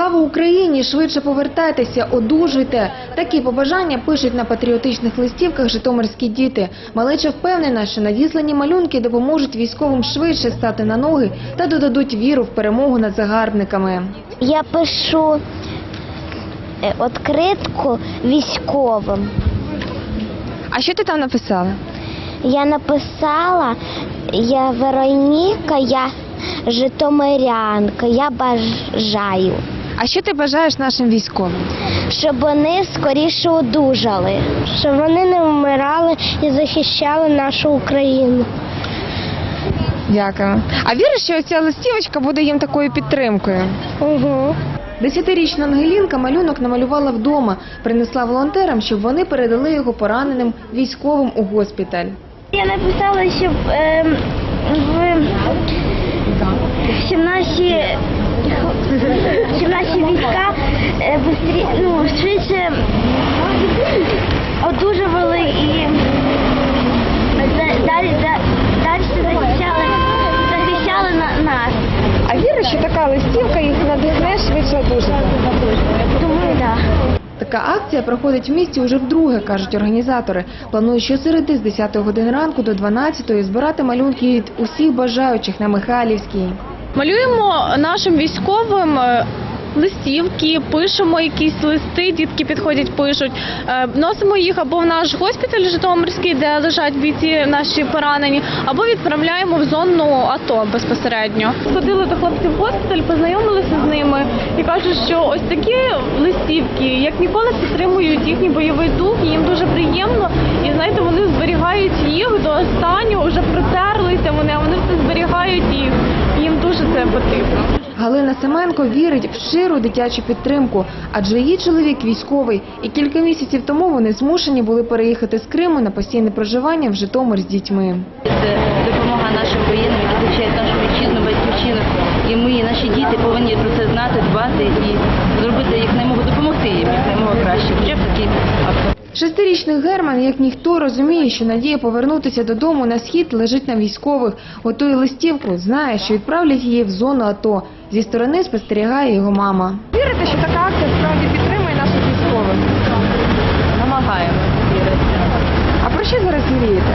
Слава Україні! Швидше повертайтеся, одужуйте. Такі побажання пишуть на патріотичних листівках житомирські діти. Малеча впевнена, що надіслані малюнки допоможуть військовим швидше стати на ноги та додадуть віру в перемогу над загарбниками. Я пишу е, відкритку військовим. А що ти там написала? Я написала, я Вероніка, я житомирянка, я бажаю, А що ти бажаєш нашим військовим? щоб вони скоріше одужали, щоб вони не вмирали і захищали нашу Україну. Дякую. А віриш, що ця листівочка буде їм такою підтримкою? Угу. Десятирічна Ангелінка малюнок намалювала вдома, принесла волонтерам, щоб вони передали його пораненим військовим у госпіталь. Я написала, щоб ем, в, щоб наші, щоб наші війська е, бистрі, ну, швидше одужували і далі, далі захищали, захищали на, нас. А віриш, що така листівка їх надихне швидше одужати? Думаю, так. Така акція проходить в місті уже вдруге, кажуть організатори. Планують щосереди з 10 години ранку до 12 збирати малюнки від усіх бажаючих на Михайлівській. Малюємо нашим військовим е, листівки, пишемо якісь листи, дітки підходять, пишуть. Е, Носимо їх або в наш госпіталь Житомирський, де лежать бійці наші поранені, або відправляємо в зону АТО безпосередньо. Сходили до хлопців в госпіталь, познайомилися з ними і кажуть, що ось такі листівки, як ніколи, підтримують їхній бойовий дух, і їм дуже приємно. І знаєте, вони зберігають їх до останнього, вже протерлися вони, а вони все зберігають їх. Їм дуже це потрібно. Галина Семенко вірить в щиру дитячу підтримку, адже її чоловік військовий, і кілька місяців тому вони змушені були переїхати з Криму на постійне проживання в Житомир з дітьми. Це допомога нашим воєнним, які захищають нашу вітчизну, батьківщину. І ми, і наші діти, повинні про це знати, дбати і зробити як наймогу допомогти їм, як наймога краще. Хоча б такий. Шестирічний Герман, як ніхто, розуміє, що надія повернутися додому на схід лежить на військових. Готує листівку, знає, що відправлять її в зону АТО. Зі сторони спостерігає його мама. Вірите, що така акція справді підтримує наших військових? Намагаємося вірити. А про що зараз мрієте?